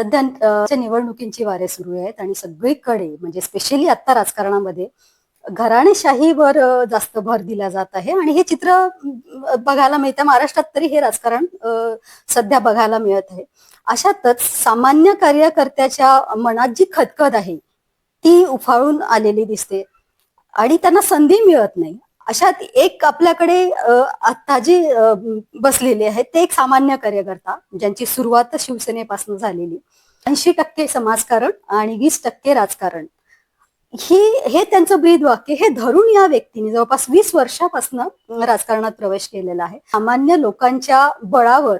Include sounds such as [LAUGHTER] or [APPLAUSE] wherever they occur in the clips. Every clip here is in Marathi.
सध्या निवडणुकींची वारे सुरू आहेत आणि सगळीकडे म्हणजे स्पेशली आता राजकारणामध्ये घराणेशाहीवर जास्त भर दिला जात आहे. आणि हे चित्र बघायला मिळतं. महाराष्ट्रात तरी हे राजकारण सध्या बघायला मिळत आहे. अशातच सामान्य कार्यकर्त्याच्या मनात जी खदखद आहे ती उफाळून आलेली दिसते. आणि त्यांना संधी मिळत नाही. अशात एक आपल्याकडे आता जे बसलेले आहेत. ते एक सामान्य कार्यकर्ता ज्यांची सुरुवात शिवसेनेपासून झालेली. ऐंशी टक्के समाजकारण आणि वीस टक्के राजकारण. ही हे त्यांचं ब्रीद वाक्य हे धरून या व्यक्तीने जवळपास वीस वर्षापासून राजकारणात प्रवेश केलेला आहे. सामान्य लोकांच्या बळावर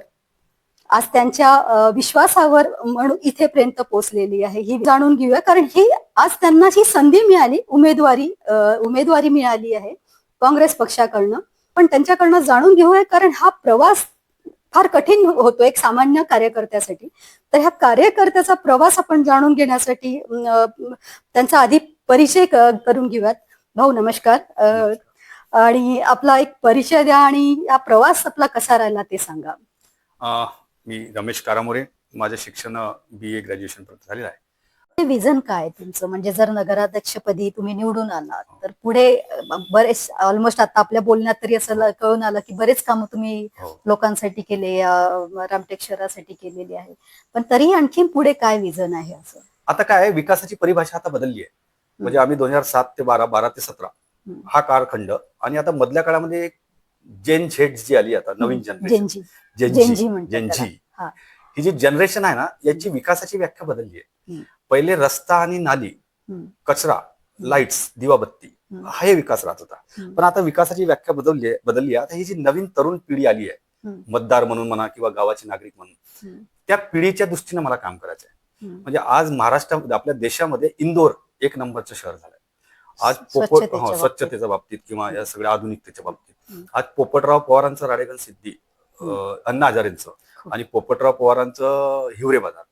आज त्यांच्या विश्वासावर म्हणून इथेपर्यंत पोहोचलेली आहे. ही जाणून घेऊया कारण ही आज त्यांना ही संधी मिळाली उमेदवारी उमेदवारी मिळाली आहे. काँग्रेस पक्षाकडनं. पण त्यांच्याकडनं जाणून घेऊया कारण हा प्रवास फार कठीण होतो एक सामान्य कार्यकर्त्यासाठी. तर ह्या कार्यकर्त्याचा प्रवास आपण जाणून घेण्यासाठी त्यांचा आधी परिचय करून घेऊयात. भाऊ नमस्कार. आणि आपला एक परिचय द्या आणि हा प्रवास आपला कसा राहिला ते सांगा. मी रमेश कारामोरे. माझं शिक्षण बी ए ग्रॅज्युएशन पर्यंत झालेलं आहे. ते विजन काय तुमचं? म्हणजे जर नगराध्यक्षपदी तुम्ही निवडून आलात तर पुढे बरेच ऑलमोस्ट आता आपल्या बोलण्यात तरी असं कळून आलं की बरेच कामं तुम्ही हो. लोकांसाठी केले रामटेक शहरासाठी केलेली आहे. पण तरी आणखीन पुढे काय विजन आहे असं? आता काय विकासाची परिभाषा आता बदलली आहे. म्हणजे आम्ही दोन हजार सात ते बारा बारा ते सतरा. हा. कालखंड आणि आता मधल्या काळामध्ये जेन झेड जी आली आता नवीन जनरेशन. जेनजी जेनजी हा. जी जनरेशन आहे ना याची विकासाची व्याख्या बदलली आहे. पहिले रस्ता आणि नाली. कचरा लाईट्स दिवाबत्ती. हा हे विकास राहत होता. पण आता विकासाची व्याख्या बदलली आहे बदलली आहे आता ही जी नवीन तरुण पिढी आली आहे. मतदार म्हणून म्हणा किंवा गावाचे नागरिक म्हणून. त्या पिढीच्या दृष्टीने मला काम करायचं आहे. म्हणजे आज महाराष्ट्रामध्ये आपल्या देशामध्ये इंदोर एक नंबरचं शहर झालंय आज पोपट स्वच्छतेच्या बाबतीत. किंवा या सगळ्या आधुनिकतेच्या बाबतीत. आज पोपटराव पवारांचं राडेगण सिद्धी अण्णा हजारेंचं. आणि पोपटराव पवारांचं हिवरे बाजार.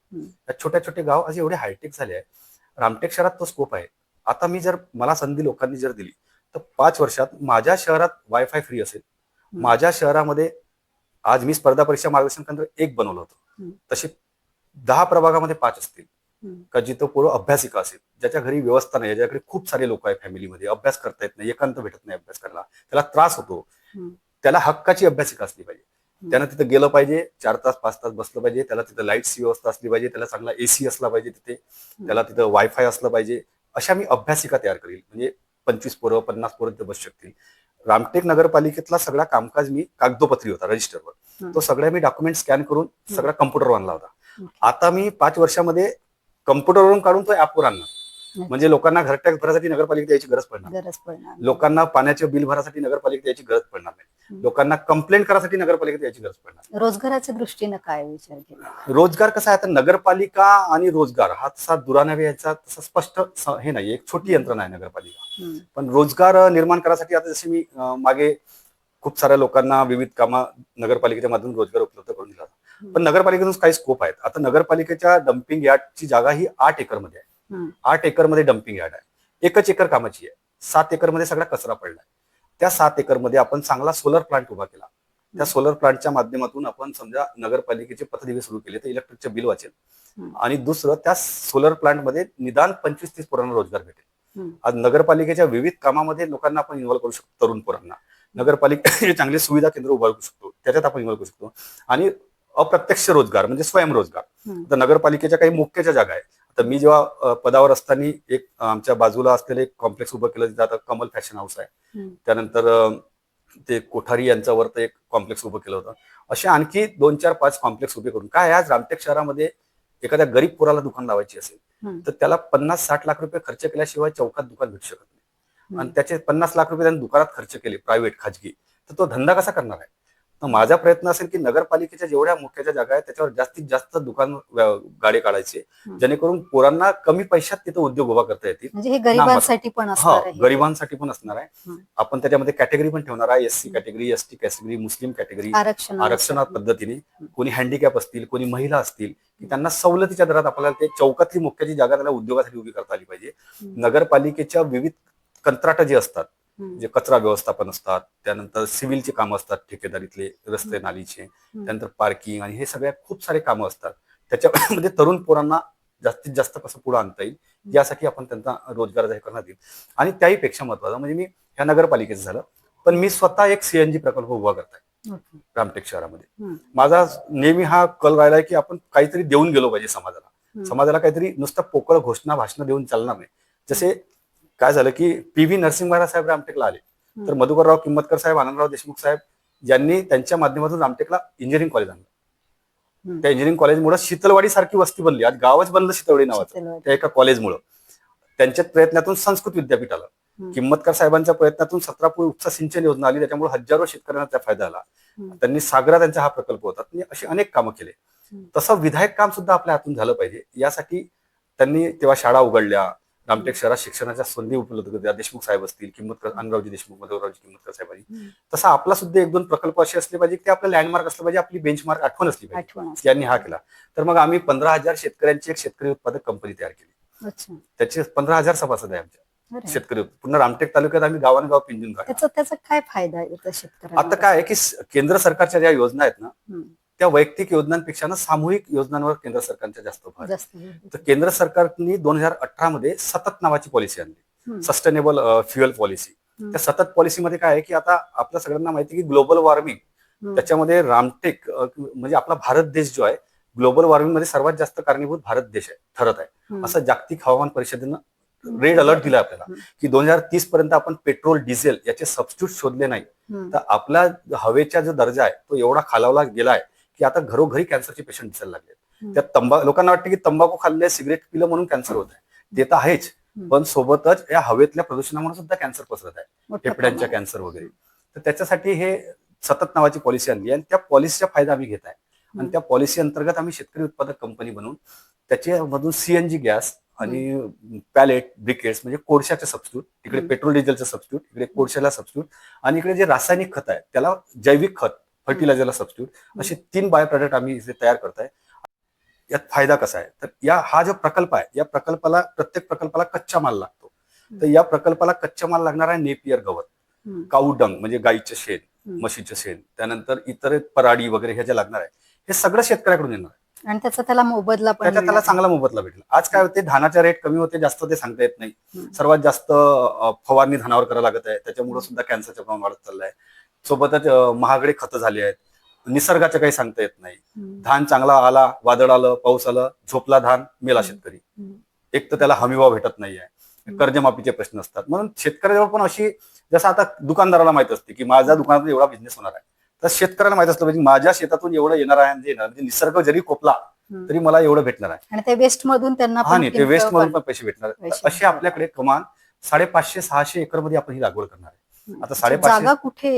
या छोट्या छोटे गाव आज एवढे हायटेक झाले आहे रामटेक शहरात तो स्कोप आहे आता मी जर मला संधी लोकांनी जर दिली तर पाच वर्षात माझ्या शहरात वायफाय फ्री असेल. माझ्या शहरामध्ये आज मी स्पर्धा परीक्षा मार्गदर्शन केंद्र एक बनवलं. होतं तसे दहा प्रभागामध्ये पाच असतील. का जिथं पोरं अभ्यासिका असेल ज्याच्या घरी व्यवस्था नाही ज्याच्याकडे खूप सारे लोक आहेत फॅमिलीमध्ये अभ्यास करता येत नाही एकांत भेटत नाही अभ्यास करायला त्याला त्रास होतो. त्याला हक्काची अभ्यासिका असली पाहिजे. त्यानं तिथं गेलं पाहिजे चार तास पाच तास बसलं पाहिजे त्याला तिथं लाईटची व्यवस्था असली पाहिजे त्याला चांगला एसी असला पाहिजे तिथे त्याला तिथं वायफाय असलं पाहिजे. अशा मी अभ्यासिका तयार करेल म्हणजे पंचवीस पोरं पन्नास पोरं तिथे बसू शकतील. रामटेक नगरपालिकेतला सगळा कामकाज मी कागदोपत्री होता रजिस्टरवर. तो सगळ्या मी डॉक्युमेंट स्कॅन करून सगळा कम्प्युटर आणला होता. आता मी पाच वर्षामध्ये कम्प्युटरवरून काढून तो ऍपवर आणणार. म्हणजे लोकांना घर टॅक्स भरासाठी नगरपालिकेत यायची गरज पडणार. गरज पडणार. लोकांना पाण्याचे बिल भरासाठी नगरपालिकेत यायची गरज पडणार नाही. लोकांना कंप्लेंट करासाठी नगरपालिकेत यायची गरज पडणार. रोजगाराच्या दृष्टीनं काय विचार केला रोजगार कसा आहे आता नगरपालिका आणि रोजगार हा तसा दुरान्यावे याचा तसा स्पष्ट हे नाही एक छोटी यंत्रणा आहे नगरपालिका. पण रोजगार निर्माण करासाठी आता जसे मी मागे खूप साऱ्या लोकांना विविध कामा नगरपालिकेच्या माध्यमातून रोजगार उपलब्ध करून दिला. पण नगरपालिकेतून काही स्कोप आहेत आता नगरपालिकेच्या डम्पिंग यार्डची जागा ही आठ एकरमध्ये आहे. आठ एकरमध्ये डम्पिंग यार्ड आहे. एकच एकर कामाची आहे. सात एकरमध्ये सगळा कचरा पडलाय. त्या सात एकरमध्ये आपण चांगला सोलर प्लांट उभा केला. त्या सोलर प्लांटच्या माध्यमातून आपण समजा नगरपालिकेचे पथदिवे सुरू केले तर इलेक्ट्रिकचे बिल वाचेल. आणि दुसरं त्या सोलर प्लांटमध्ये निदान पंचवीस तीस पोरांना रोजगार भेटेल. आज नगरपालिकेच्या विविध कामामध्ये लोकांना आपण इन्व्हॉल्व करू शकतो तरुण पोरांना. नगरपालिकेचे चांगले सुविधा केंद्र उभारू शकतो. त्याच्यात आपण इन्व्हॉल्व करू शकतो. आणि अप्रत्यक्ष रोजगार म्हणजे स्वयंरोजगार. तर नगरपालिकेच्या काही मुख्यच्या जागा आहे तर मी जेव्हा पदावर असताना एक आमच्या बाजूला असलेलं एक कॉम्प्लेक्स उभं केलं तिथं आता कमल फॅशन हाऊस आहे. त्यानंतर ते कोठारी यांच्यावरती एक कॉम्प्लेक्स उभं केलं होतं असे आणखी दोन चार पाच कॉम्प्लेक्स उभे करून काय आज रामटेक शहरामध्ये एखाद्या गरीब पोराला दुकान लावायची असेल. तर त्याला पन्नास साठ लाख रुपये खर्च केल्याशिवाय चौकात दुकान भेटू शकत नाही. आणि त्याचे पन्नास लाख रुपये त्यांनी दुकानात खर्च केले प्रायव्हेट खाजगी तर तो धंदा कसा करणार आहे माझा प्रयत्न असेल की नगरपालिकेच्या जेवढ्या मुख्याच्या जागा आहेत त्याच्यावर जास्तीत जास्त दुकान गाडे काढायचे. जेणेकरून पोरांना कमी पैशात तिथं उद्योग उभा करता येतील म्हणजे हे गरिबांसाठी पण हा असणार आहे गरिबांसाठी पण असणार आहे. आपण त्याच्यामध्ये कॅटेगरी पण ठेवणार आहे S C category S T category मुस्लिम कॅटेगरी आरक्षण पद्धतीने कोणी हँडिकॅप असतील कोणी महिला असतील की त्यांना सवलतीच्या दरात आपल्याला ते चौकातली मुख्याची जागा त्याला उद्योगासाठी उभी करता आली पाहिजे. नगरपालिकेच्या विविध कंत्राट जे असतात. जे कचरा व्यवस्थापन असतात त्यानंतर सिव्हिलचे कामं असतात ठेकेदारीतले रस्ते नालीचे त्यानंतर पार्किंग आणि हे सगळ्या खूप सारे कामं असतात. त्याच्यामध्ये तरुण पोरांना जास्तीत जास्त कसं पुढे आणता येईल यासाठी आपण त्यांचा रोजगार जाहीर करण्यात येईल आणि त्याही पेक्षा महत्वाचं म्हणजे मी ह्या नगरपालिकेचं झालं पण मी स्वतः एक सीएनजी प्रकल्प उभा करताय. रामटेक शहरामध्ये. माझा नेहमी हा कल राहिला की आपण काहीतरी देऊन गेलो पाहिजे समाजाला. समाजाला काहीतरी नुसतं पोकळ घोषणा भाषण देऊन चालणार नाही. जसे काय झालं की पी व्ही नरसिंह महाराज साहेब रामटेकला आले तर. मधुकरराव किंमतकर साहेब आनंदराव देशमुख साहेब यांनी त्यांच्या माध्यमातून रामटेकला इंजिनिअरिंग कॉलेज आणलं. त्या इंजिनिअरिंग कॉलेजमुळे शीतलवाडी सारखी वस्ती बनली आज गावच बनलं शीतलवाडी नावाचं. त्या एका कॉलेजमुळं त्यांच्या प्रयत्नातून संस्कृत विद्यापीठ आलं. किंमतकर साहेबांच्या प्रयत्नातून सत्रापूर उपसा सिंचन योजना आली त्याच्यामुळे हजारो शेतकऱ्यांना त्या फायदा झाला हम्म. त्यांनी सागरा त्यांचा हा प्रकल्प होता त्यांनी असे अनेक कामं केले. तसं विधायक काम सुद्धा आपल्या हातून झालं पाहिजे यासाठी त्यांनी तेव्हा शाळा उघडल्या रामटेक शहरात शिक्षणाच्या संधी उपलब्ध केल्या देशमुख साहेब असतील किंमतकर अनुरावजी देशमुख मधुरावजी किंमतकर साहेबांनी. हम्म. तसा आपला सुद्धा एक दोन प्रकल्प असे असले पाहिजे की ते आपलं लँडमार्क असलं पाहिजे आपली बेंचमार्क आठवण असली पाहिजे. यांनी हा केला. तर मग आम्ही पंधरा हजार शेतकऱ्यांची एक शेतकरी उत्पादक कंपनी तयार केली. अच्छा. त्याचे पंधरा हजार सभासद आहे आमच्या. शेतकरी पुन्हा रामटेक तालुक्यात आम्ही गावानगाव पिंजून त्याचा काय फायदा आता काय आहे की केंद्र सरकारच्या ज्या योजना आहेत ना. त्या वैयक्तिक योजनांपेक्षा ना सामूहिक योजनांवर केंद्र सरकारच्या जास्त भर आहे. तर केंद्र सरकारने दोन हजार अठरा मध्ये सतत नावाची पॉलिसी आणली. सस्टेनेबल फ्युएल पॉलिसी हम्म. त्या सतत पॉलिसीमध्ये काय आहे की आता आपल्या सगळ्यांना माहिती आहे की ग्लोबल वॉर्मिंग. त्याच्यामध्ये रामटेक अ, म्हणजे आपला भारत देश जो आहे ग्लोबल वॉर्मिंगमध्ये सर्वात जास्त कारणीभूत भारत देश आहे ठरत आहे. असं जागतिक हवामान परिषदेनं रेड अलर्ट दिला आपल्याला हम्म. की दोन हजार तीस पर्यंत आपण पेट्रोल डिझेल याचे सबस्टिट्यूट शोधले नाही. तर आपला हवेचा जो दर्जा आहे तो एवढा खालावला गेला आहे की आता घरोघरी कॅन्सरचे पेशंट दिसायला लागले. त्यात तंबा लोकांना वाटतं की तंबाखू खाल्ले सिगरेट पिलं म्हणून कॅन्सर होत आहे ते तर आहेच. पण सोबतच या हवेतल्या प्रदूषणामुळे सुद्धा कॅन्सर पसरत आहे फेफड्यांच्या. कॅन्सर वगैरे तर त्याच्यासाठी हे सतत नावाची पॉलिसी आणली आणि त्या पॉलिसीचा फायदा आम्ही घेत आहे आणि. त्या पॉलिसी अंतर्गत आम्ही शेतकरी उत्पादक कंपनी बनवून त्याच्यामधून सीएनजी गॅस आणि पॅलेट ब्रिकेट्स म्हणजे कोळशाचे सबस्टिट्यूट इकडे. पेट्रोल डिझेलचं सबस्टिट्यूट इकडे कोळशाला सबस्टिट्यूट आणि इकडे जे रासायनिक खत आहे त्याला जैविक खत फर्टिलायझरला सबस्टिट्यूट असे तीन बायो प्रॉडक्ट आम्ही इथे तयार करताय. यात फायदा कसा आहे? तर या हा जो प्रकल्प आहे या प्रकल्पाला प्रत्येक प्रकल्पाला कच्चा माल लागतो. तर या प्रकल्पाला कच्चा माल लागणार आहे नेपियर गवत. हम्म. काऊ डंग म्हणजे गाईचं शेण. म्हशीचं शेण त्यानंतर इतर पराडी वगैरे ह्या ज्या लागणार आहे हे सगळं शेतकऱ्याकडून येणार आहे. आणि त्याचा त्याला मोबदला पण त्याच्यात त्याला. चांगला मोबदला भेटला. आज काय होते धानाचे रेट कमी होते जास्त ते सांगता येत नाही. सर्वात जास्त फवारणी धानावर करायला लागत आहे. त्याच्यामुळे सुद्धा कॅन्सरचं प्रमाण वाढत चाललंय. सोबतच महागडे खतं झाले आहेत. निसर्गाचं काही सांगता येत नाही. धान चांगला आला वादळ आलं पाऊस आलं झोपला धान मेला शेतकरी. एक तर त्याला हमीभाव भेटत नाहीये. कर्जमाफीचे प्रश्न असतात. म्हणून शेतकऱ्याजवळ पण अशी जसं आता दुकानदाराला माहीत असते की माझ्या दुकानातून एवढा बिझनेस होणार आहे. तर शेतकऱ्याला माहीत असलं पाहिजे माझ्या शेतातून एवढं येणार आहे आणि येणार. म्हणजे निसर्ग जरी कोपला हम्म. तरी मला एवढं भेटणार आहे. आणि ते वेस्ट मधून त्यांना हा पण नाही ते वेस्ट मधून पण- पैसे भेटणार. असे आपल्याकडे कमान साडेपाचशे सहाशे एकरमध्ये आपण ही लागवड करणार आहे. आता साडेपाचशे- जागा कुठे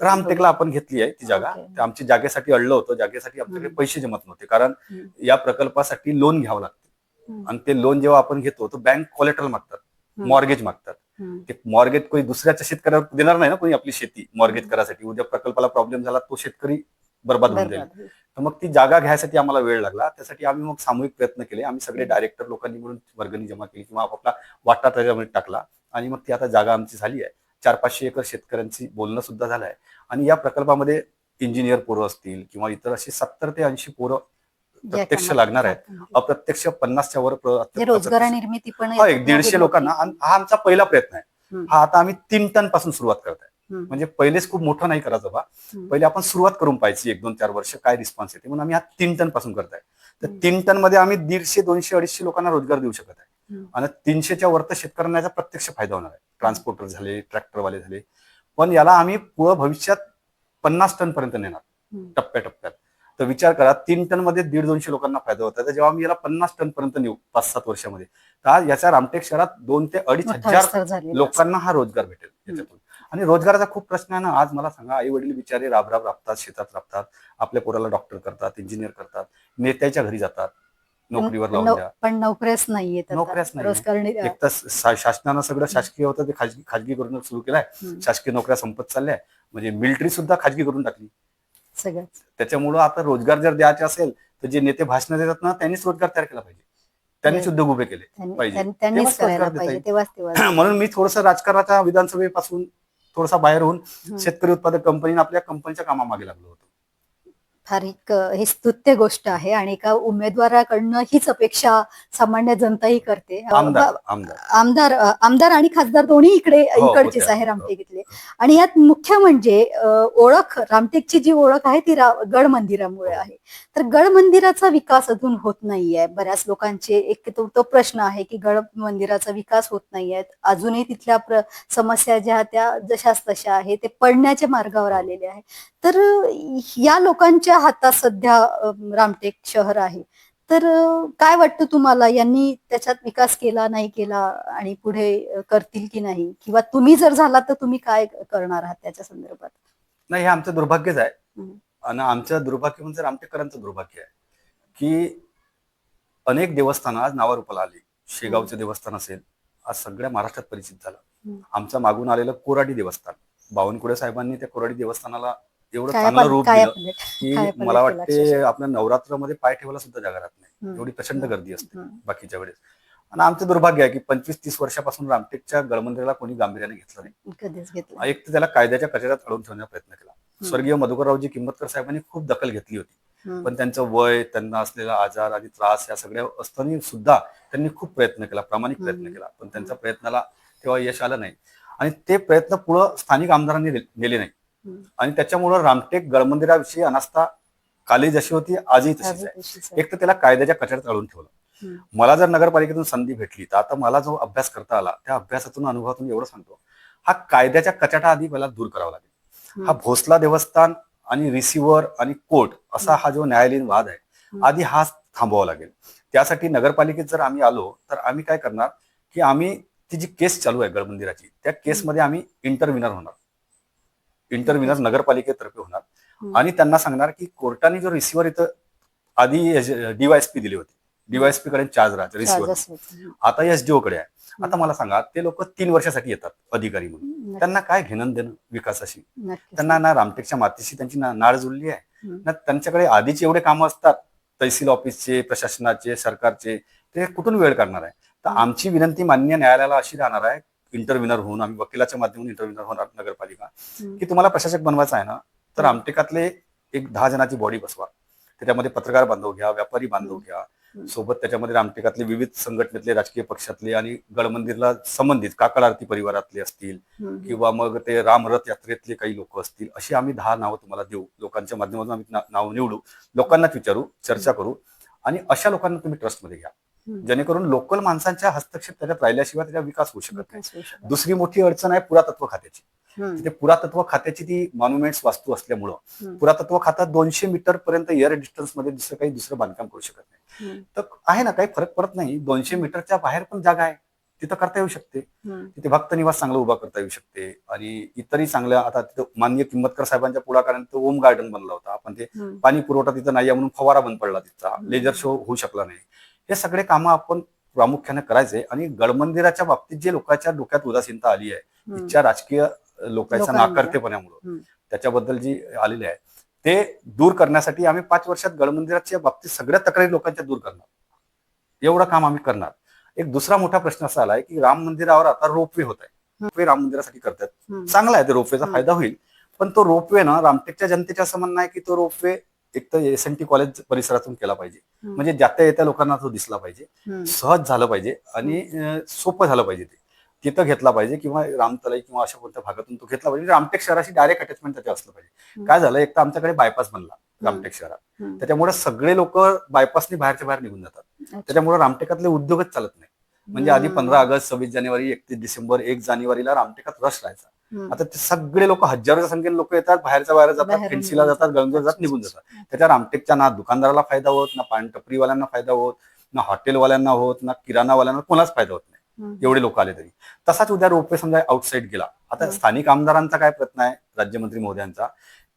रामटेकला आपण घेतली आहे ती जागा ओके. ते आमची जागेसाठी अडलं होतं जागेसाठी आमच्याकडे हम्म. पैसे जमत नव्हते कारण हम्म. या प्रकल्पासाठी लोन घ्यावं लागतं हम्म. आणि ते लोन जेव्हा आपण घेतो तर बँक कोलेट्रल मागतात हम्म. मॉर्गेज मागतात हम्म. ते मॉर्गेज कोणी दुसऱ्याच्या शेतकऱ्यावर देणार नाही ना कोणी आपली शेती मॉर्गेज करायसाठी उद्या प्रकल्पाला प्रॉब्लेम झाला तो शेतकरी बर्बाद होऊन जाईल बरोबर. तर मग ती जागा घ्यायसाठी आम्हाला वेळ लागला त्यासाठी आम्ही मग सामूहिक प्रयत्न केले आम्ही सगळे डायरेक्टर लोकांनी मिळून वर्गणी जमा केली किंवा आपापला वाटा त्याच्यामध्ये टाकला आणि मग ती आता जागा आमची झाली आहे चार पाचशे एकर शेतकऱ्यांची बोलणं सुद्धा झालं आहे आणि या प्रकल्पामध्ये इंजिनियर पोरं असतील किंवा इतर अशी सत्तर ते ऐंशी पोरं प्रत्यक्ष लागणार आहेत. अप्रत्यक्ष पन्नासच्या वर रोजगार निर्मिती पण दीडशे. लोकांना हा आमचा पहिला प्रयत्न आहे. हा आता आम्ही तीन टनपासून सुरुवात करताय हम्म. म्हणजे पहिलेच खूप मोठं नाही करायचं बा. पहिले आपण सुरुवात करून पाहिजे एक दोन चार वर्ष काय रिस्पॉन्स येते म्हणून आम्ही हा तीन टनपासून करताय तर. तीन टनमध्ये आम्ही दीडशे दोनशे अडीचशे लोकांना रोजगार देऊ शकत आहे. आणि तीनशेच्या वर तर शेतकऱ्यांना याचा प्रत्यक्ष फायदा होणार आहे. ट्रान्सपोर्टर झाले ट्रॅक्टरवाले झाले. पण याला आम्ही पुढं भविष्यात पन्नास टन पर्यंत नेणार. टप्प्याटप्प्यात. तर विचार करा तीन टनमध्ये दीड दोनशे लोकांना फायदा होता तर जेव्हा आम्ही याला पन्नास टन पर्यंत नेऊ पाच सात वर्षामध्ये तर याच्या रामटेक शहरात दोन ते अडीच हजार लोकांना हा रोजगार भेटेल याच्यातून. आणि रोजगाराचा खूप प्रश्न आहे ना आज मला सांगा आई वडील बिचारे राब राब राबतात शेतात राबतात आपल्या पोराला डॉक्टर करतात इंजिनियर करतात नेत्याच्या घरी जातात. नोकरीवर लावून द्या पण नोकऱ्याच नाहीये नोकऱ्याच नाहीये. रोजगार नि- एक तर शासनानं सगळं शासकीय होतं ते खाजगी खाजगी करून सुरू केलंय. शासकीय नोकऱ्या संपत चालल्या. म्हणजे मिलिटरी सुद्धा खाजगी करून टाकली. सगळंच. त्याच्यामुळं आता रोजगार जर द्यायचे असेल तर जे नेते भाषण देतात ना त्यांनीच रोजगार तयार केला पाहिजे. हो. उद्योग उभे केले त्यांनी- पाहिजे. त्यांनी- [CLEARS THROAT] म्हणून मी थोडस राजकारणाच्या विधानसभेपासून थोडासा बाहेर होऊन. शेतकरी उत्पादक कंपनी आपल्या कंपनीच्या कामामागे लागलो होतो. फार एक ही स्तुत्य गोष्ट आहे आणि एका उमेदवाराकडनं हीच अपेक्षा सामान्य जनताही करते. आमदार आमदार. आणि खासदार दोन्ही इकडे इकडचेच. आहे रामटेक इथले आणि यात मुख्य म्हणजे ओळख रामटेकची जी ओळख आहे ती गड मंदिरामुळे हो. आहे. तर गड मंदिराचा विकास अजून होत नाहीये. बऱ्याच लोकांचे एक तो तो प्रश्न आहे की गड मंदिराचा विकास होत नाहीये. अजूनही तिथल्या समस्या ज्या त्या जशाच तशा आहे ते पडण्याच्या मार्गावर आलेले आहे तर या लोकांच्या हातात सध्या रामटेक शहर आहे. तर काय वाटतं तुम्हाला? यांनी त्याच्यात विकास केला नाही केला आणि पुढे करतील की नाही? किंवा तुम्ही जर झाला तर तुम्ही काय करणार आहात त्याच्या संदर्भात? नाही हे आमचं दुर्भाग्यच आहे. आणि आमचं दुर्भाग्य म्हणजे रामटेकरांचं दुर्भाग्य आहे. की अनेक देवस्थानं आज नावारूपाला आली. शेगावचं देवस्थान असेल आज सगळ्या महाराष्ट्रात परिचित झालं. आमचं मागून आलेलं कोराडी देवस्थान. बावनकुळे साहेबांनी त्या कोराडी देवस्थानाला एवढं चांगलं रूप दिलं की मला वाटते. आपल्या नवरात्रामध्ये पाय ठेवायला सुद्धा जागा राहत नाही. एवढी प्रचंड गर्दी असते. बाकीच्या वेळेस आणि आमचं दुर्भाग्य आहे की पंचवीस तीस वर्षापासून रामटेकच्या गडमंदिराला कोणी गांभीर्याने घेतलं नाही एक तर त्याला कायद्याच्या कचऱ्यात अडवून ठेवण्याचा प्रयत्न केला. स्वर्गीय मधुकररावजी किंमतकर साहेबांनी खूप दखल घेतली होती. पण त्यांचं वय त्यांना असलेला आजार आणि त्रास या सगळ्या असताना सुद्धा त्यांनी खूप प्रयत्न केला प्रामाणिक प्रयत्न. केला पण त्यांच्या प्रयत्नाला तेव्हा यश आलं नाही आणि ते प्रयत्न पुढं स्थानिक आमदारांनी नेले नाही. आणि त्याच्यामुळं रामटेक गडमंदिराविषयी अनास्था काली जशी होती आजही तशीच आहे. एक तर त्याला कायद्याच्या कचऱ्यात अडवून ठेवलं. मला जर नगरपालिकेतून संधी भेटली तर आता मला जो अभ्यास करता आला त्या अभ्यासातून अनुभवातून एवढं सांगतो हा कायद्याच्या कचाटा आधी मला दूर करावा लागेल. हा भोसला देवस्थान आणि रिसिव्हर आणि कोर्ट असा हा जो न्यायालयीन वाद आहे. आधी हा थांबवावा लागेल त्यासाठी नगरपालिकेत जर आम्ही आलो तर आम्ही काय करणार की आम्ही ती जी केस चालू आहे गडमंदिराची त्या केसमध्ये आम्ही इंटरव्हिनर होणार इंटरव्हिनर नगरपालिकेतर्फे होणार. आणि त्यांना सांगणार की कोर्टाने जो रिसिव्हर इथं आधी डीवायएसपी दिली होती डीवायएसपी कडे चार्ज राहते रिसिव्हर. आता एसडीओ कडे आहे आता मला सांगा ते लोक तीन वर्षासाठी येतात अधिकारी म्हणून त्यांना काय घेणं देणं विकासाशी. त्यांना ना रामटेकच्या मातीशी त्यांची ना- नाळ जुळली आहे. ना त्यांच्याकडे आधीचे एवढे कामं असतात तहसील ऑफिसचे प्रशासनाचे सरकारचे ते कुठून वेळ करणार आहे तर. आमची विनंती मान्य न्यायालयाला अशी राहणार आहे इंटरव्हिनर होऊन आम्ही वकिलाच्या माध्यमातून इंटरव्हिनर होणार नगरपालिका. की तुम्हाला प्रशासक बनवायचं आहे ना तर हम्म. रामटेकातले एक दहा जणांची बॉडी बसवा त्याच्यामध्ये पत्रकार बांधव घ्या व्यापारी बांधव घ्या. सोबत त्याच्यामध्ये रामटेकातले विविध संघटनेतले राजकीय पक्षातले आणि गडमंदिरला संबंधित काकड आरती परिवारातले असतील. किंवा मग ते रामरथ यात्रेतले काही लोक असतील अशी आम्ही दहा नावं तुम्हाला देऊ लोकांच्या माध्यमातून आम्ही नाव निवडू लोकांनाच विचारू चर्चा करू आणि अशा लोकांना तुम्ही ट्रस्टमध्ये घ्या. जेणेकरून लोकल माणसांच्या हस्तक्षेप त्याच्यात राहिल्याशिवाय त्याचा विकास होऊ शकत नाही. दुसरी मोठी अडचण आहे पुरातत्व खात्याची हम्म. ते पुरातत्व खात्याची ती मॉन्युमेंट्स वास्तू असल्यामुळं. पुरातत्व खात्यात दोनशे मीटर पर्यंत एअर डिस्टन्समध्ये दुसरं काही दुसरं बांधकाम करू शकत नाही. तर आहे ना काही फरक पडत नाही दोनशे मीटरच्या बाहेर पण जागा आहे तिथं करता येऊ शकते. तिथे भक्त निवास चांगला उभा करता येऊ शकते आणि इतरही चांगल्या आता तिथं माननीय किंमतकर साहेबांच्या पुढाकाराने तो ओम गार्डन बनला होता आपण ते. पाणी पुरवठा तिथं नाही म्हणून फवारा बंद पडला तिथचा. लेजर शो होऊ शकला नाही हे सगळे कामं आपण प्रामुख्याने करायचे आणि गडमंदिराच्या बाबतीत जे लोकांच्या डोक्यात उदासीनता आली आहे. इच्छा राजकीय लोकांच्या. नाकारतेपणामुळे. त्याच्याबद्दल जी आलेली आहे ते दूर करण्यासाठी आम्ही पाच वर्षात गडमंदिराच्या बाबतीत सगळ्या तक्रारी लोकांच्या दूर करणार एवढं काम आम्ही करणार एक दुसरा मोठा प्रश्न असा आलाय की राम मंदिरावर आता रोपवे होत आहे रोपवे राम मंदिरासाठी करतात. चांगला आहे ते रोपवेचा. फायदा होईल पण तो रोपवे ना रामटेकच्या जनतेच्या असं म्हणणं आहे की तो रोपवे एक तर एस एन टी कॉलेज परिसरातून केला पाहिजे. म्हणजे जात्या येत्या लोकांना तो दिसला पाहिजे. सहज झालं पाहिजे आणि सोपं झालं पाहिजे ते तिथं घेतला पाहिजे किंवा रामतलाई किंवा अशा कोणत्या भागातून तो घेतला पाहिजे रामटेक शहराशी डायरेक्ट अटॅचमेंट त्याचे असलं पाहिजे. काय झालं एक तर आमच्याकडे बायपास बनला रामटेक शहरात. त्याच्यामुळे सगळे लोक बायपासने बाहेरच्या बाहेर निघून जातात. त्याच्यामुळे रामटेकातले उद्योगच चालत नाही म्हणजे आधी. पंधरा ऑगस्ट सव्वीस जानेवारी एकतीस डिसेंबर एक जानेवारीला रामटेकात रश राहायचा. आता ते सगळे लोक हजारोच्या संख्येने लोक येतात बाहेरच्या बाहेर जातात फेन्सीला जातात गंगेवर जातात निघून. जातात. त्याच्या रामटेकच्या ना दुकानदाराला फायदा होत ना पान टपरीवाल्यांना फायदा होत ना हॉटेलवाल्यांना होत ना किराणावाल्यांना कोणाच फायदा होत नाही. एवढे लोक आले तरी. तसाच उद्या रोपवे समजा आउटसाईड गेला. आता. स्थानिक आमदारांचा काय प्रयत्न आहे राज्यमंत्री महोदयांचा?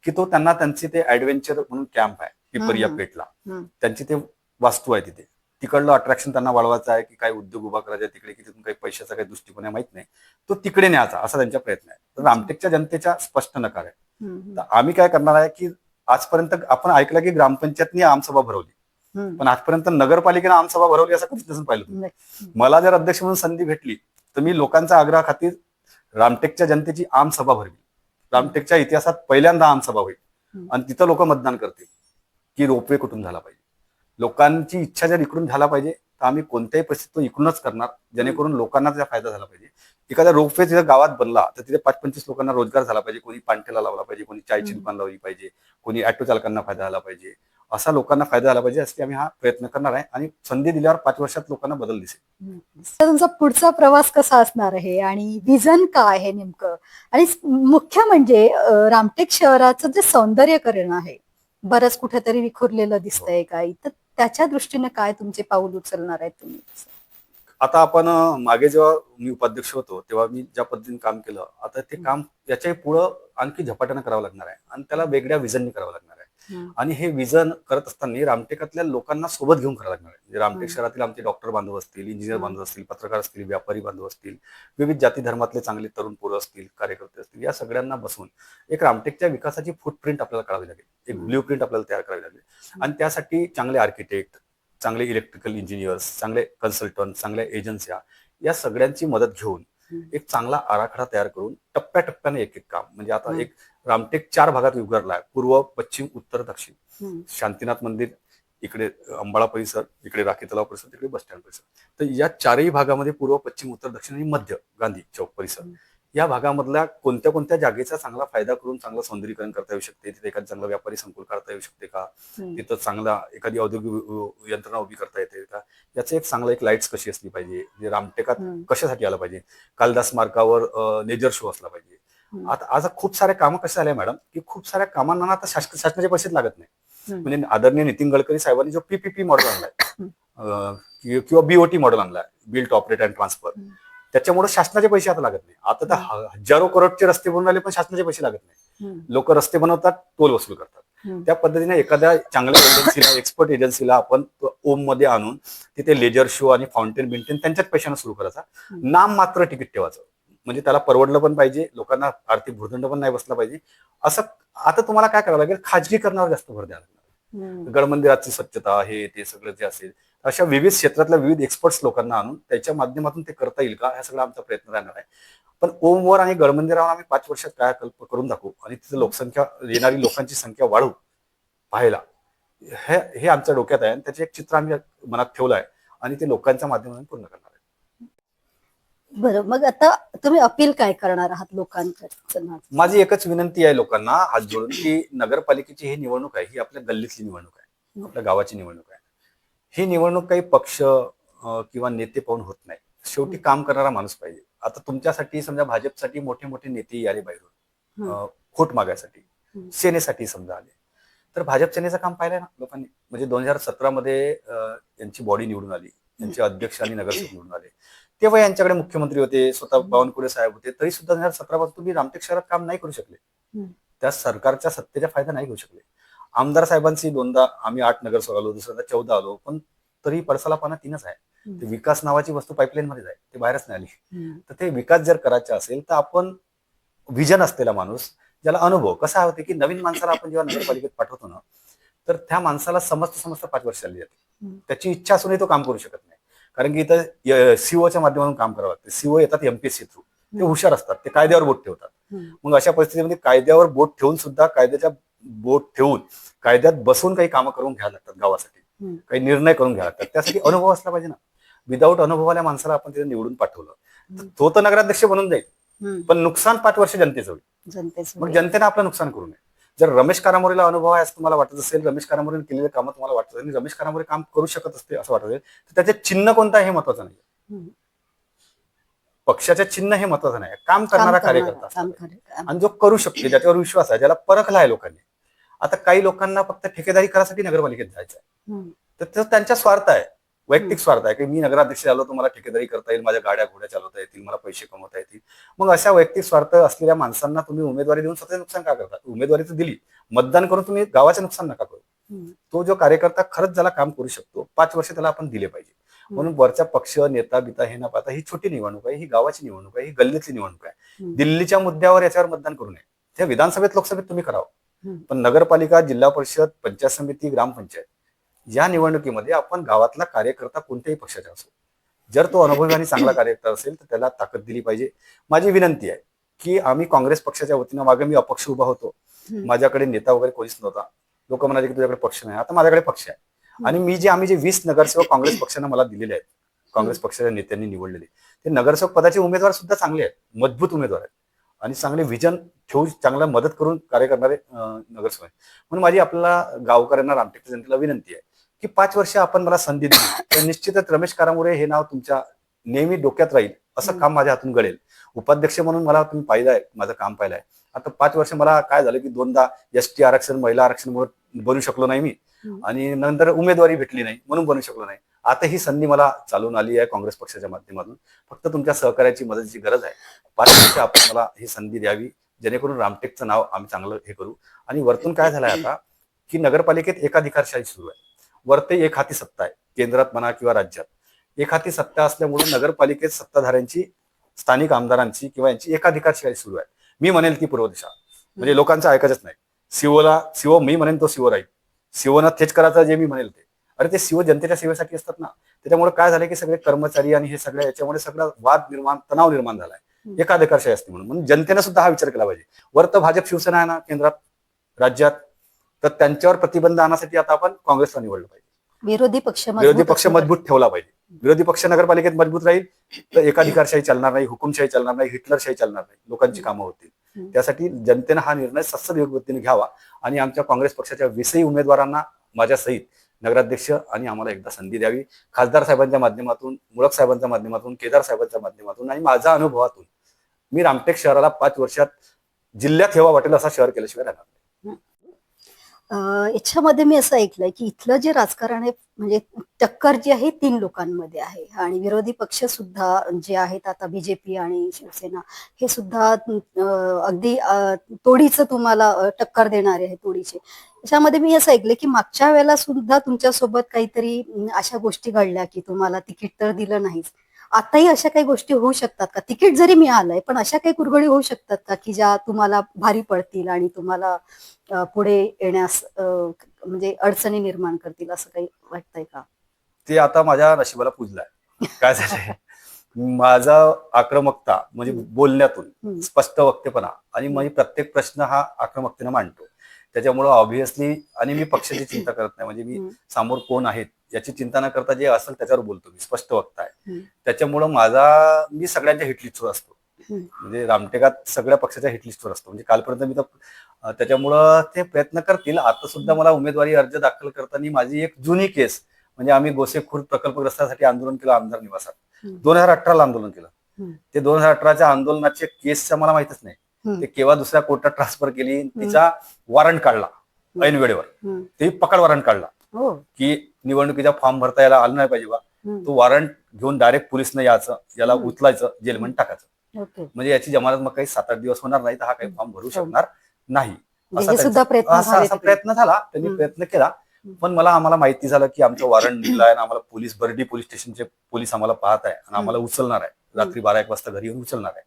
की तो त्यांना त्यांचे ते ऍडव्हेंचर म्हणून कॅम्प आहे पिपरिया. पेठला हम्म. त्यांची ते वास्तू आहे तिथे. तिकडलं अट्रॅक्शन त्यांना वाढवायचं आहे की काय उद्योग उभा करायचा तिकडे की तिथून काही पैशाचा काही दृष्टिकोन आहे माहीत नाही. तो तिकडे न्यायचा असा त्यांचा प्रयत्न आहे. रामटेकच्या जनतेच्या स्पष्ट नकार आहे. तर आम्ही काय करणार आहे की आजपर्यंत आपण ऐकलं की ग्रामपंचायतनी आमसभा भरवली. पण आजपर्यंत नगरपालिकेनं आमसभा भरवली असं कधीच नसून पाहिलं. मला जर अध्यक्ष म्हणून संधी भेटली तर मी लोकांच्या आग्रहा खातीर रामटेकच्या जनतेची आमसभा भरवी रामटेकच्या इतिहासात पहिल्यांदा आमसभा होईल. आणि तिथं लोक मतदान करतील की रोपवे कुठून झाला पाहिजे लोकांची इच्छा जर इकडून झाला पाहिजे तर आम्ही कोणत्याही परिस्थितीत तो इकडूनच करणार जेणेकरून लोकांना त्याचा फायदा झाला पाहिजे एखादा रोपवे तिथे गावात बनला तर तिथे पाच पंचवीस लोकांना रोजगार झाला पाहिजे. कोणी पांठेला लावला पाहिजे कोणी चायची. दुकान लावली पाहिजे कोणी ऑटो चालकांना फायदा झाला पाहिजे. असा लोकांना फायदा झाला पाहिजे असे आम्ही हा प्रयत्न करणार आहे आणि संधी दिल्यावर पाच वर्षात लोकांना बदल दिसेल. तुमचा पुढचा प्रवास कसा असणार आहे आणि विजन काय आहे नेमकं? आणि मुख्य म्हणजे रामटेक शहराचं जे सौंदर्यकरण आहे बरंच कुठेतरी विखुरलेलं दिसतंय काय तर त्याच्या दृष्टीने काय तुमचे पाऊल उचलणार आहेत तुम्ही? आता आपण मागे जेव्हा मी उपाध्यक्ष होतो तेव्हा मी ज्या पद्धतीने काम केलं आता ते काम याच्या पुढं आणखी झपाट्यानं करावं लागणार आहे आणि त्याला वेगळ्या विजननी करावं लागणार आहे. आणि हे विजन करत असताना रामटेकातल्या लोकांना सोबत घेऊन करावं लागणार आहे म्हणजे रामटेक. शहरातील आमचे डॉक्टर बांधव असतील इंजिनियर. बांधव असतील पत्रकार असतील व्यापारी बांधव असतील विविध जाती धर्मातले चांगले तरुण पोरं असतील कार्यकर्ते असतील या सगळ्यांना बसवून एक रामटेकच्या विकासाची फुटप्रिंट आपल्याला काढावी लागेल एक. ब्ल्यू प्रिंट आपल्याला तयार करावी लागेल आणि त्यासाठी चांगले आर्किटेक्ट चांगले इलेक्ट्रिकल इंजिनियर्स चांगले कन्सल्टंट चांगल्या एजन्स्या या सगळ्यांची मदत घेऊन. एक चांगला आराखडा तयार करून टप्प्याटप्प्याने एक एक काम म्हणजे आता. एक रामटेक चार भागात विभागला आहे पूर्व पश्चिम उत्तर दक्षिण. शांतीनाथ मंदिर इकडे अंबाळा परिसर इकडे राखी तलाव परिसर तिकडे बस स्टँड परिसर तर या चारही भागामध्ये पूर्व पश्चिम उत्तर दक्षिण आणि मध्य गांधी चौक परिसर. या भागामधल्या कोणत्या कोणत्या जागेचा चांगला फायदा करून चांगलं सौंदर्यीकरण करता येऊ शकते तिथे एखादं चांगलं व्यापारी संकुल काढता येऊ शकते का. तिथं चांगला एखादी औद्योगिक यंत्रणा उभी करता येते का याचं एक चांगलं एक लाईट्स कशी असली पाहिजे म्हणजे रामटेकात. कशासाठी आलं पाहिजे कालिदास मार्गावर लेजर शो असला पाहिजे. आता आज खूप सारे कामं कसे झाले मॅडम की खूप साऱ्या कामांना आता शास- शासनाचे पैसेच लागत नाही. म्हणजे आदरणीय नितीन गडकरी साहेबांनी जो पीपीपी मॉडेल आणलाय किंवा बीओटी मॉडेल आणलाय बिल्ट ऑपरेट अँड ट्रान्सफर. त्याच्यामुळे शासनाचे पैसे आता लागत नाही. आता तर हजारो करोडचे रस्ते बनून राहिले पण शासनाचे पैसे लागत नाही. लोक रस्ते बनवतात टोल वसूल करतात. त्या पद्धतीने एखाद्या चांगल्या एजन्सीला एक्सपर्ट एजन्सीला आपण ओममध्ये आणून तिथे लेजर शो आणि फाउंटेन बिंटेन त्यांच्याच पैशानं सुरू करायचा. नाम मात्र तिकीट ठेवायचं. म्हणजे त्याला परवडलं पण पाहिजे लोकांना आर्थिक भूर्दंड पण नाही बसला पाहिजे. असं आता तुम्हाला काय करावं लागेल? खाजगीकरणावर जास्त भर द्यावा लागणार. हम्म. गड मंदिराची स्वच्छता हे ते सगळं जे असेल अशा विविध क्षेत्रातल्या विविध एक्सपर्ट्स लोकांना आणून त्याच्या माध्यमातून ते करता येईल का? हा सगळा आमचा प्रयत्न राहणार आहे. पण ओमवर आणि गड मंदिरावर आम्ही पाच वर्षात काय कल्प करून दाखवू आणि तिथे लोकसंख्या येणारी लोकांची संख्या वाढवू पाहायला. हे हे आमच्या डोक्यात आहे आणि त्याचे एक चित्र आम्ही मनात ठेवलं आहे आणि ते लोकांच्या माध्यमातून पूर्ण करणार आहे. बरं मग आता तुम्ही अपील काय करणार आहात लोकांकडे माझी एकच विनंती आहे लोकांना हात जोडून की नगरपालिकेची ही निवडणूक आहे ही आपल्या गल्लीतली निवडणूक आहे आपल्या गावाची निवडणूक आहे. ही निवडणूक काही पक्ष किंवा नेते पाहून होत नाही. शेवटी काम करणारा माणूस पाहिजे. आता तुमच्यासाठी समजा भाजपसाठी मोठे मोठे नेते आले बाहेरून खोट मागायसाठी. सेनेसाठी समजा आले. तर भाजप सेनेचं काम पाहिलंय ना लोकांनी? म्हणजे दोन हजार सतरा मध्ये यांची बॉडी निवडून आली. यांचे अध्यक्ष आणि नगरसेवक निवडून आले. तेव्हा यांच्याकडे मुख्यमंत्री होते स्वतः बावनकुळे साहेब होते. तरी सुद्धा दोन हजार सतरा पासून तुम्ही रामटेक शहरात काम नाही करू शकले. त्या सरकारच्या सत्तेचा फायदा नाही घेऊ शकले. आमदार साहेबांची दोनदा आम्ही आठ नगरसेवक आलो दुसऱ्यांदा चौदा आलो पण तरी पडसाला पाना तीनच आहे. ते विकास नावाची वस्तू पाईपलाईन मध्ये आहे ते बाहेरच नाही आली. तर ते विकास जर करायचा असेल तर आपण विजन असलेला माणूस ज्याला अनुभव कसा होते की नवीन माणसाला आपण जेव्हा नगरपालिकेत पाठवतो ना तर त्या माणसाला समजता समजता पाच वर्ष चालली जाते. त्याची इच्छा असूनही तो काम करू शकत नाही कारण की इथं सीओच्या माध्यमातून काम करावं लागतं सीओ येतात एमपीएससी थ्रू ते. हुशार असतात ते कायद्यावर बोट ठेवतात. मग अशा परिस्थितीमध्ये कायद्यावर बोट ठेवून सुद्धा कायद्याच्या बोट ठेवून कायद्यात बसून काही कामं करून घ्यायला लागतात गावासाठी. काही निर्णय करून घ्यायला लागतात. त्यासाठी अनुभव असला पाहिजे ना. विदाऊट अनुभवाल्या माणसाला आपण तिथे निवडून पाठवलं. तो तर नगराध्यक्ष बनून जाईल. पण नुकसान पाच वर्ष जनतेचं होईल. मग जनतेने आपलं नुकसान करू नये. जर रमेश कारामोरीला अनुभव आहे असं तुम्हाला वाटत असेल रमेश कारामोरीने केलेले कामं तुम्हाला वाटत असेल रमेश कारामोरी काम करू शकत असते असं वाटत असेल तर त्याचे चिन्ह कोणतं आहे हे महत्वाचं नाही. पक्षाचे चिन्ह हे महत्वाचं नाही. काम करणारा कार्यकर्ता. आणि जो करू शकते ज्याच्यावर विश्वास आहे ज्याला परखला आहे लोकांनी. आता काही लोकांना फक्त ठेकेदारी करायसाठी नगरपालिकेत जायचं आहे. तर तो त्यांचा स्वार्थ आहे. वैयक्तिक स्वार्थ आहे की मी नगराध्यक्ष झालो तर मला ठेकेदारी करता येईल माझ्या गाड्या घोड्या चालवता येतील मला पैसे कमवता येतील. मग अशा वैयक्तिक स्वार्थ असलेल्या माणसांना तुम्ही उमेदवारी देऊन स्वतःचे नुकसान का करता? उमेदवारी तर दिली. मतदान करून तुम्ही गावाचे नुकसान नका करू. तो जो कार्यकर्ता खरंच ज्याला काम करू शकतो पाच वर्ष त्याला आपण दिले पाहिजे. म्हणून वरच्या पक्ष नेता बिता हे ना पाहता ही छोटी निवडणूक आहे ही गावाची निवडणूक आहे ही गल्लीतली निवडणूक आहे. दिल्लीच्या मुद्द्यावर याच्यावर मतदान करू नये. त्या विधानसभेत लोकसभेत तुम्ही करावं. पण नगरपालिका जिल्हा परिषद पंचायत समिती ग्रामपंचायत या निवडणुकीमध्ये आपण गावातला कार्यकर्ता कोणत्याही पक्षाचा असो. जर तो अनुभवी आणि चांगला कार्यकर्ता असेल तर त्याला ताकद दिली पाहिजे. माझी विनंती आहे की आम्ही काँग्रेस पक्षाच्या वतीनं मागे मी अपक्ष उभा होतो. माझ्याकडे नेता वगैरे कोणीच नव्हता. लोक म्हणाले की तुझ्याकडे पक्ष नाही. आता माझ्याकडे पक्ष आहे. आणि मी जे आम्ही जे वीस नगरसेवक काँग्रेस पक्षानं मला दिलेले आहेत काँग्रेस पक्षाच्या नेत्यांनी निवडलेले ते नगरसेवक पदाचे उमेदवार सुद्धा चांगले आहेत मजबूत उमेदवार आहेत. आणि चांगले विजन ठेवून चांगला मदत करून कार्य करणारे नगरसेवक आहेत. म्हणून माझी आपल्याला गावकऱ्यांना रामटेक जनतेला विनंती आहे की पाच वर्ष आपण मला संधी दिली. तर निश्चितच रमेश कारामुळे हे नाव तुमच्या नेहमी डोक्यात राहील असं. काम माझ्या हातून घडेल. उपाध्यक्ष म्हणून मला तुम्ही पाहिलं आहे माझं काम पाहिलं आहे आता पाच वर्ष मला काय झालं की दोनदा एस टी आरक्षण महिला आरक्षण बनू शकलो नाही मी. आणि नंतर उमेदवारी भेटली नाही म्हणून बनू शकलो नाही. आता ही संधी मला चालून आली आहे काँग्रेस पक्षाच्या माध्यमातून. फक्त तुमच्या सहकार्याची मदतीची गरज आहे. पाच वर्ष आपण मला ही संधी द्यावी जेणेकरून रामटेकचं नाव आम्ही चांगलं हे करू. आणि वरतून काय झालंय आता की नगरपालिकेत एकाधिकारशाही सुरू आहे. वरते एक हाती सत्ता आहे केंद्रात म्हणा किंवा राज्यात. हाती सत्ता असल्यामुळे नगरपालिकेत सत्ताधाऱ्यांची स्थानिक आमदारांची किंवा यांची एकाधिकारशाही सुरू आहे मी म्हणेल ती पूर्व दिशा. म्हणजे लोकांचं ऐकायचंच नाही. सिओला सिओ मी म्हणेन तो सिओ राहील सिओना तेच करायचं जे मी म्हणेल ते. अरे ते सिओ जनतेच्या सेवेसाठी असतात ना. त्याच्यामुळे काय झालं की सगळे कर्मचारी आणि हे सगळं याच्यामुळे सगळा वाद निर्माण तणाव निर्माण झालाय. एकाधिकारशाही असते म्हणून. म्हणून जनतेनं सुद्धा हा विचार केला पाहिजे. वर तर भाजप शिवसेना आहे ना केंद्रात राज्यात तर त्यांच्यावर प्रतिबंध आणण्यासाठी आता आपण काँग्रेसला निवडलं पाहिजे. विरोधी पक्ष विरोधी मजबूत पक्ष मजबूत ठेवला पाहिजे. विरोधी पक्ष नगरपालिकेत मजबूत राहील तर एकाधिकारशाही चालणार नाही हुकुमशाही चालणार नाही हिटलरशाही चालणार नाही. लोकांची कामं होतील. त्यासाठी जनतेनं हा निर्णय सत्सद योग्यतेने घ्यावा आणि आमच्या काँग्रेस पक्षाच्या वीसही उमेदवारांना माझ्या सहित नगराध्यक्ष आणि आम्हाला एकदा संधी द्यावी. खासदार साहेबांच्या माध्यमातून मुळक साहेबांच्या माध्यमातून केदार साहेबांच्या माध्यमातून आणि माझ्या अनुभवातून मी रामटेक शहराला पाच वर्षात जिल्ह्यात हेवा वाटेल असा शहर केल्याशिवाय राहणार याच्यामध्ये मी असं ऐकलंय की इथलं जे राजकारण आहे म्हणजे टक्कर जी आहे तीन लोकांमध्ये आहे. आणि विरोधी पक्ष सुद्धा जे आहेत आता बीजेपी आणि शिवसेना हे सुद्धा अगदी तोडीचं तुम्हाला टक्कर देणारे आहे तोडीचे. त्याच्यामध्ये मी असं ऐकलं की मागच्या वेळेला सुद्धा तुमच्यासोबत काहीतरी अशा गोष्टी घडल्या की तुम्हाला तिकीट तर दिलं नाहीच. आताही अशा काही गोष्टी होऊ शकतात का? तिकीट जरी मिळालंय पण अशा काही कुरघोडी होऊ शकतात का? की ज्या तुम्हाला भारी पडतील आणि तुम्हाला पुढे येण्यास म्हणजे अडचणी निर्माण करतील असं काही वाटतंय का? ते आता माझ्या नशिबाला पुजलाय. काय झालंय? [LAUGHS] माझा आक्रमकता म्हणजे. बोलण्यातून. स्पष्ट वक्तेपणा आणि मी प्रत्येक प्रश्न हा आक्रमकतेने मांडतो. त्याच्यामुळं ऑब्व्हियसली आणि मी पक्षाची चिंता करत नाही. म्हणजे मी. समोर कोण आहेत? याची चिंता न करता जे असेल त्याच्यावर बोलतो मी स्पष्ट वक्ता आहे. त्याच्यामुळं माझा मी सगळ्यांच्या हिटलिस्टवर असतो. म्हणजे रामटेकात सगळ्या पक्षाच्या हिटलिस्टवर असतो म्हणजे कालपर्यंत मी तर त्याच्यामुळं ते प्रयत्न करतील आता सुद्धा मला उमेदवारी अर्ज दाखल करताना माझी एक जुनी केस म्हणजे आम्ही गोसेखुर्द प्रकल्पग्रस्तासाठी आंदोलन केलं आमदार निवासात. दोन हजार अठराला आंदोलन केलं. ते दोन हजार अठराच्या आंदोलनाचे केसचं मला माहितच नाही. ते केव्हा दुसऱ्या कोर्टात ट्रान्सफर केली तिचा वॉरंट काढला ऐन वेळेवर. ते पकड वॉरंट काढला की निवडणुकीचा फॉर्म भरता यायला आलं नाही पाहिजे बा. तो वॉरंट घेऊन डायरेक्ट पोलिसनं यायचं याला. उचलायचं जेलमध्ये टाकायचं. म्हणजे याची जमानत मग काही सात आठ दिवस होणार नाही तर हा काही फॉर्म भरू शकणार नाही. म्हणजे असा हे प्रयत्न झाले त्यांनी. प्रयत्न केला. पण मला आम्हाला माहिती झालं की आमचं वॉरंट निघलाय आणि आम्हाला पोलीस बर्डी पोलीस स्टेशनचे पोलीस आम्हाला पाहत आहे आणि आम्हाला उचलणार आहे. रात्री बारा एक वाजता घरी येऊन उचलणार आहे.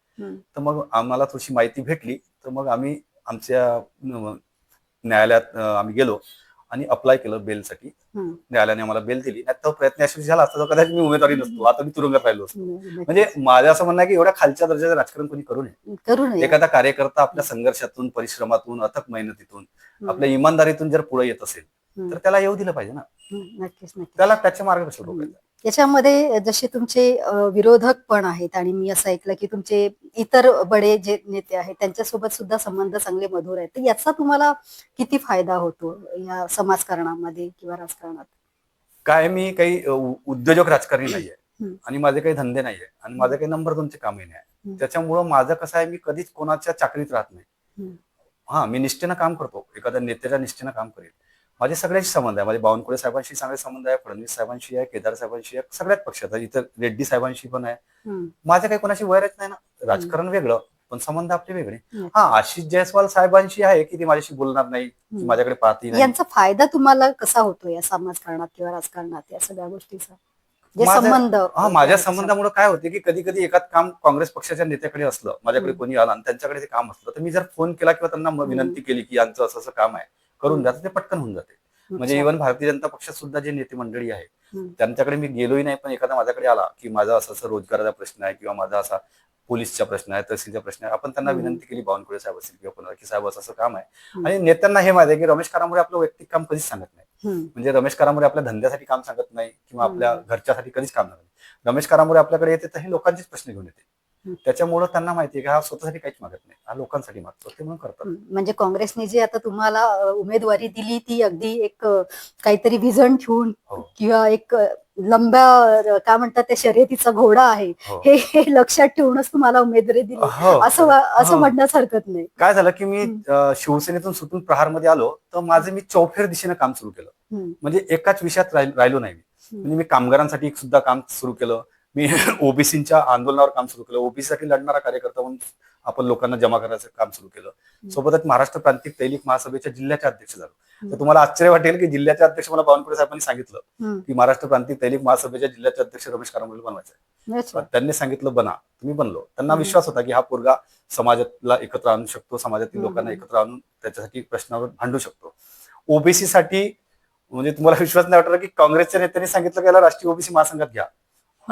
तर मग आम्हाला थोडीशी माहिती भेटली. तर मग आम्ही आमच्या न्यायालयात आम्ही गेलो. आणि अप्लाय केलं बेलसाठी. न्यायालयाने आम्हाला बेल दिली. नाही तो प्रयत्न यशस्वी झाला असता कदाचित मी उमेदवारी नसतो. आता मी तुरुंगात राहिलो असतो. म्हणजे माझं असं म्हणणं आहे की एवढ्या खालच्या दर्जाचं राजकारण कोणी करू नये. करू नये. एखादा कार्यकर्ता आपल्या संघर्षातून परिश्रमातून अथक मेहनतीतून. आपल्या इमानदारीतून जर पुढे येत असेल. तर त्याला येऊ दिलं पाहिजे ना. नक्कीच त्याला त्याच्या मार्गदर्शन रोखायचं याच्यामध्ये जसे तुमचे विरोधक पण आहेत आणि मी असं ऐकलं की तुमचे इतर बडे जे नेते आहेत त्यांच्यासोबत सुद्धा संबंध चांगले मधुर आहेत तर याचा तुम्हाला किती फायदा होतो या समाजकारणामध्ये किंवा राजकारणात काय मी काही उद्योजक राजकारणी नाहीये. आणि माझे काही धंदे नाहीये आणि माझे काही नंबर दोनचे कामही नाही. त्याच्यामुळं माझं कसं आहे मी कधीच कोणाच्या चाकरीत राहत नाही. हा मी निष्ठेनं काम करतो एखाद्या नेत्याच्या निष्ठेनं काम करेल माझे सगळ्याशी संबंध आहे. माझे बावनकुळे साहेबांशी चांगले संबंध आहे फडणवीस साहेबांशी आहे केदार साहेबांशी आहे सगळ्याच पक्षात आहे. इतर रेड्डी साहेबांशी पण आहे. माझं काही कोणाशी वैरच नाही ना. राजकारण वेगळं पण संबंध आपले वेगळे. हा आशिष जयस्वाल साहेबांशी आहे की ती माझ्याशी बोलणार नाही. माझ्याकडे पाहती नाही. यांचा फायदा तुम्हाला कसा होतो या समाजकारणात किंवा राजकारणात या सगळ्या गोष्टीचा? संबंध. हा माझ्या संबंधामुळे काय होते की कधी कधी एखाद काम काँग्रेस पक्षाच्या नेत्याकडे असलं माझ्याकडे. कोणी आला आणि त्यांच्याकडे ते काम असलं तर मी जर फोन केला किंवा त्यांना विनंती केली की यांचं असं असं काम आहे करून तर ते पटकन होऊन जाते म्हणजे. इव्हन भारतीय जनता पक्षात सुद्धा जे नेते मंडळी आहे. त्यांच्याकडे मी गेलोही नाही पण एखादा माझ्याकडे आला की माझा असं असं रोजगाराचा प्रश्न आहे किंवा माझा असा पोलीसचा प्रश्न आहे तहसीलचा प्रश्न आहे आपण त्यांना. विनंती केली बावनकुळे साहेब असतील किंवा कोणाला की साहेब असं असं काम आहे. आणि नेत्यांना हे माहिती आहे की रमेश करामुळे आपलं वैयक्तिक काम कधीच सांगत नाही. म्हणजे रमेश करामुळे आपल्या धंद्यासाठी काम सांगत नाही किंवा आपल्या. घरच्यासाठी कधीच काम नाही रमेश करामुळे आपल्याकडे येते तर हे लोकांचेच प्रश्न घेऊन येते. त्याच्यामुळे त्यांना माहिती आहे की हा स्वतःसाठी काहीच मागत नाही हा लोकांसाठी मागतो ते म्हणून करतात म्हणजे काँग्रेसने जी आता तुम्हाला उमेदवारी दिली ती अगदी एक काहीतरी विजन ठेवून हो. किंवा एक लंब्या काय म्हणतात त्या शर्यतीचा घोडा आहे हो. हे लक्षात ठेवूनच तुम्हाला उमेदवारी दिली हो. असं असं. म्हणण्यास हरकत नाही काय झालं की मी शिवसेनेतून सुटून प्रहारमध्ये आलो तर माझं मी चौफेर दिशेनं काम सुरू केलं. म्हणजे एकाच विषयात राहिल- नाही मी. म्हणजे मी कामगारांसाठी सुद्धा काम सुरू केलं मी [LAUGHS] ओबीसीच्या आंदोलनावर काम सुरू केलं. ओबीसी साठी लढणारा कार्यकर्ता म्हणून आपण लोकांना जमा करायचं काम सुरू केलं. सोबतच महाराष्ट्र प्रांतिक दैनिक महासभेच्या जिल्ह्याचे अध्यक्ष झालो. तर तुम्हाला आश्चर्य वाटेल की जिल्ह्याचे अध्यक्ष मला बावनकुळे साहेबांनी सांगितलं. की महाराष्ट्र प्रांतिक दैनिक महासभेच्या जिल्ह्याचे अध्यक्ष रमेश कारामुळे बनवायचं त्यांनी सांगितलं बना तुम्ही बनलो. त्यांना. विश्वास होता की हा पोरगा समाजातला एकत्र आणू शकतो समाजातील. लोकांना एकत्र आणून त्याच्यासाठी प्रश्नावर भांडू शकतो. ओबीसी साठी म्हणजे तुम्हाला विश्वास नाही वाटला की काँग्रेसच्या नेत्यांनी सांगितलं की याला राष्ट्रीय ओबीसी महासंघात घ्या.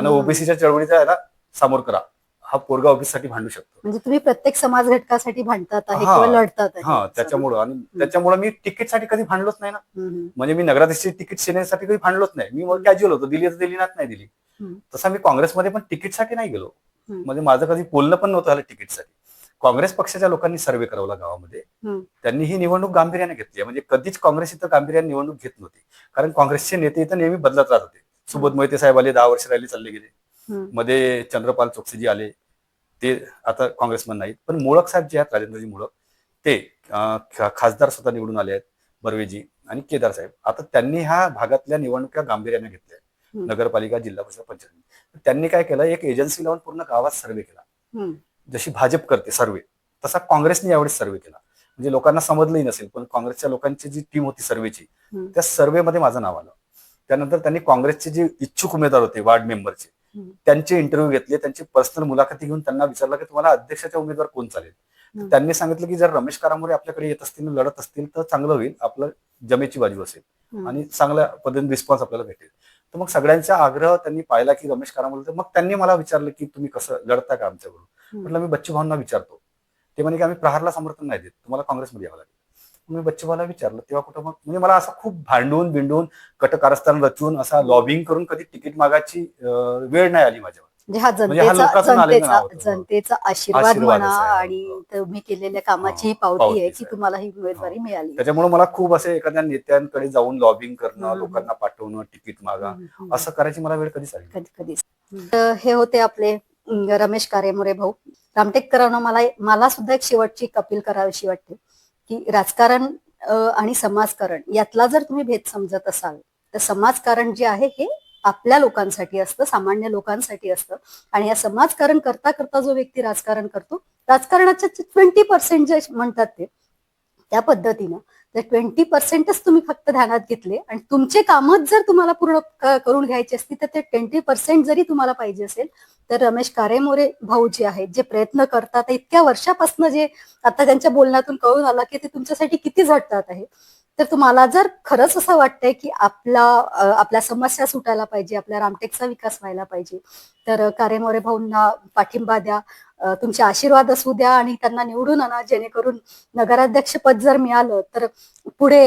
आणि. ओबीसीच्या चळवळीचा याला सामोर करा हा पोरगा ओबीसी साठी भांडू शकतो म्हणजे तुम्ही प्रत्येक समाज घटकासाठी भांडतात आहे हा. किंवा लढतात आहे. हा त्याच्यामुळं आणि त्याच्यामुळे मी तिकीटसाठी कधी भांडलोच नाही ना हम्म. म्हणजे मी नगराध्यक्षची तिकीट सेनेसाठी कधी भांडलोच नाही मी मग कॅज्युअल होतो दिली तर दिली नाच नाही दिली हम्म. तसा मी काँग्रेसमध्ये पण तिकीटसाठी नाही गेलो हम्म. म्हणजे माझं कधी बोलणं पण नव्हतं झालं तिकीटसाठी काँग्रेस पक्षाच्या लोकांनी सर्वे करावला गावामध्ये हम्म. त्यांनी ही निवडणूक गांभीर्याने घेतली आहे. म्हणजे कधीच काँग्रेस इथं गांभीर्याने निवडणूक घेत नव्हती कारण काँग्रेसचे नेते इथं नेहमी बदलत राहत होते सुबोध मोहिते साहेब आले दहा वर्ष राहिले चालले गेले. मध्ये चंद्रपाल चोक्सीजी आले ते आता काँग्रेसमन नाहीत पण मुळक साहेब जे आहेत राजेंद्रजी मुळक ते खासदार स्वतः निवडून आले आहेत बर्वेजी आणि केदार साहेब आता त्यांनी ह्या भागातल्या निवडणुका गांभीर्याने घेतल्या. नगरपालिका जिल्हा परिषद पंचायत त्यांनी काय केलं एक एजन्सी लावून पूर्ण गावात सर्वे केला. जशी भाजप करते सर्वे तसा काँग्रेसने यावेळेस सर्वे केला म्हणजे लोकांना समजलंही नसेल पण काँग्रेसच्या लोकांची जी टीम होती सर्वेची. त्या सर्वेमध्ये माझं नाव आलं त्यानंतर त्यांनी काँग्रेसचे जे इच्छुक उमेदवार होते वार्ड मेंबरचे. त्यांचे इंटरव्ह्यू घेतले त्यांची पर्सनल मुलाखती घेऊन त्यांना विचारलं की तुम्हाला अध्यक्षाच्या उमेदवार कोण चालेल. त्यांनी सांगितलं की जर रमेश कारामुळे आपल्याकडे येत असतील लढत असतील तर चांगलं होईल आपलं जमेची बाजू असेल. आणि चांगल्या पद्धतीने रिस्पॉन्स आपल्याला भेटेल तर मग सगळ्यांचा आग्रह त्यांनी पाहिला की रमेश कारामुळे तर मग त्यांनी मला विचारलं की तुम्ही कसं लढता का आमच्याकडून. म्हटलं मी बच्चू भाऊंना विचारतो ते म्हणे की आम्ही प्रहारला समर्थन नाही देत तुम्हाला काँग्रेसमध्ये यावं लागेल मी बच्चू भाऊला विचारलं तेव्हा कुठं मग म्हणजे मला असं खूप भांडून बिंडून कटकारस्थान रचून असा लॉबिंग करून कधी तिकीट मागायची वेळ नाही आली माझ्यावर म्हणजे म्हणजे जनतेचा आशीर्वाद म्हणा आणि. तुम्ही केलेल्या कामाची पावती आहे की. तुम्हाला ही उमेदवारी. मिळाली त्याच्यामुळे मला खूप असे एखाद्या नेत्यांकडे जाऊन लॉबिंग करणं. लोकांना पाठवणं तिकीट मागा. असं करायची मला वेळ कधीच आली नाही. कधी कधी तर हे होते आपले रमेश कारेमुरे भाऊ रामटेककरांना मला मला सुद्धा एक शेवटची एक अपील करावीशी वाटते की राजकारण आणि समाजकारण यातला जर तुम्ही भेद समजत असाल तर समाजकारण जे आहे हे आपल्या लोकांसाठी असतं सामान्य लोकांसाठी असतं. आणि या समाजकारण करता करता जो व्यक्ती राजकारण करतो राजकारणाच्या ट्वेंटी पर्सेंट जे म्हणतात ते त्या पद्धतीनं तर ट्वेंटी पर्सेंटच तुम्ही फक्त ध्यानात घेतले. आणि तुमचे कामच जर तुम्हाला पूर्ण करून घ्यायचे असतील तर ते ट्वेंटी पर्सेंट जरी तुम्हाला पाहिजे असेल तर रमेश कारेमोरे भाऊ जे आहेत जे प्रयत्न करतात. इतक्या वर्षापासून जे आता त्यांच्या बोलण्यातून कळून आला की ते तुमच्यासाठी किती झटतात आहे. तर तुम्हाला जर खरंच असं वाटतंय की आपला आपल्या समस्या सुटायला पाहिजे आपल्या रामटेकचा विकास व्हायला पाहिजे तर कारेमोरे भाऊंना पाठिंबा द्या. तुमचे आशीर्वाद असू द्या आणि त्यांना निवडून आणा जेणेकरून नगराध्यक्ष पद जर मिळालं तर पुढे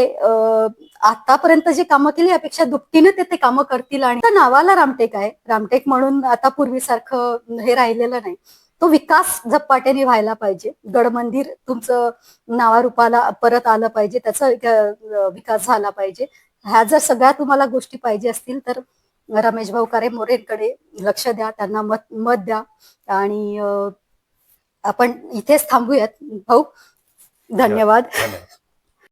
आतापर्यंत जे कामं केली यापेक्षा दुपटीने ते ते कामं करतील. आणि नावाला रामटेक आहे. रामटेक म्हणून आता पूर्वीसारखं हे राहिलेलं नाही. तो विकास झपाट्याने व्हायला पाहिजे. गड मंदिर तुमचं नावारूपाला परत आलं पाहिजे. त्याचा विकास झाला पाहिजे. ह्या जर सगळ्या तुम्हाला गोष्टी पाहिजे असतील तर रमेश भाऊ कारे मोरेंकडे लक्ष द्या त्यांना मत मत द्या. आणि आपण इथेच थांबूयात. भाऊ धन्यवाद. धन्यवाद.